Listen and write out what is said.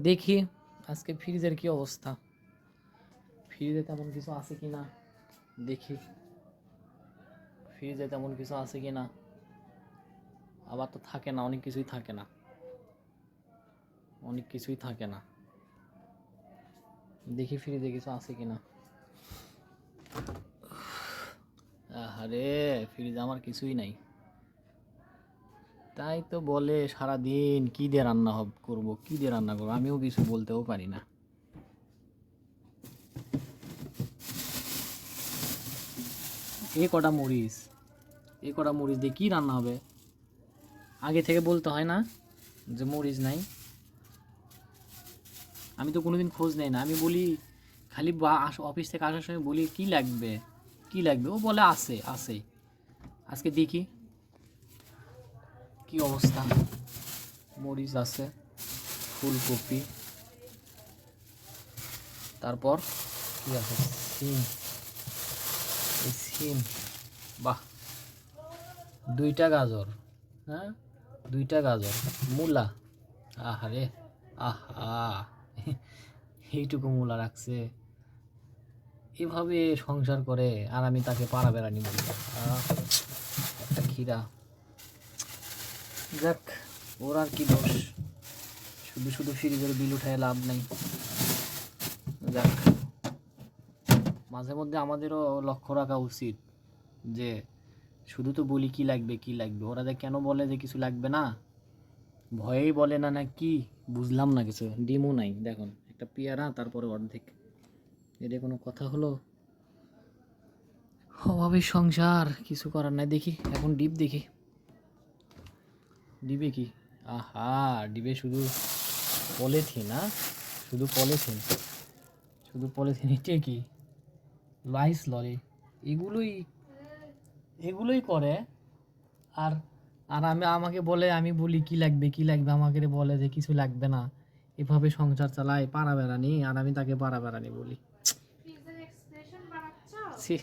দেখি আজকে ফ্রিজের কি অবস্থা ফ্রিজে তেমন কিছু আছে কি না দেখি ফ্রিজে তেমন কিছু আছে কি না আবার তো থাকে না অনেক কিছুই থাকে না অনেক কিছুই থাকে না দেখি ফ্রিজে কিছু আছে কি না আরে ফ্রিজে আমার কিছুই নাই তাই তো বলে সারা দিন কি দিয়ে রান্না হব, করব, কি দিয়ে রান্না করব? আমিও কিছু বলতেও পারি না। এ কটা মরিচ, এ কটা মরিচ দিয়ে কি রান্না হবে? আগে থেকে বলতে হয় না যে মরিচ নাই। আমি তো কোনোদিন খোঁজ নেই না। আমি বলি, খালি অফিস থেকে আসার সময় বলি, কি লাগবে? কি লাগবে? ও বলে আছে আছে। আজকে দেখি। কি অবস্থা? মরিচ আছে, ফুলকপি। তারপর? কি আছে? সিম। এই সিম। বাহ। দুইটা গাজর হ্যাঁ? দুইটা গাজর। মূলা। আহারে, আহা। এইটুকু মূলা রাখছে। এভাবে সংসার করে আর আমি তাকে পাড়া বেড়ানি বলি একটা খিরা যাক, ওর আর কি দোষ। শুধু শুধু ফ্রিজের বিল উঠায় লাভ নাই। যাক, মাঝে মধ্যে আমাদেরও লক্ষ্য রাখা উচিত যে শুধু তো বলি কি লাগবে কি লাগবে। ওরা যে কেন বলে যে কিছু লাগবে না, ভয়েই বলে না না কি, বুঝলাম না কিছু। ডিমও নাই, দেখুন, একটা পেয়ারা, তারপরে অর্ধেক। এটা কোনো কথা হলো? অভাবের সংসার, কিছু করার নাই, দেখি, এখন ডিপ দেখি। ডিবে কি? আহা ডিবে শুধু পলিথিন না শুধু পলিথিন। শুধু পলিথিন এটা কি? লাইস লরি এগুলোই এগুলোই করে। আর আর আমি আমাকে বলে আমি বলি কি লাগবে কি লাগবে? আমাকে বলে যে কিছু লাগবে না। এভাবে সংসার চালায় পাড়া বেড়ানি আর আমি তাকে পাড়া বেড়ানি বলি। ছি।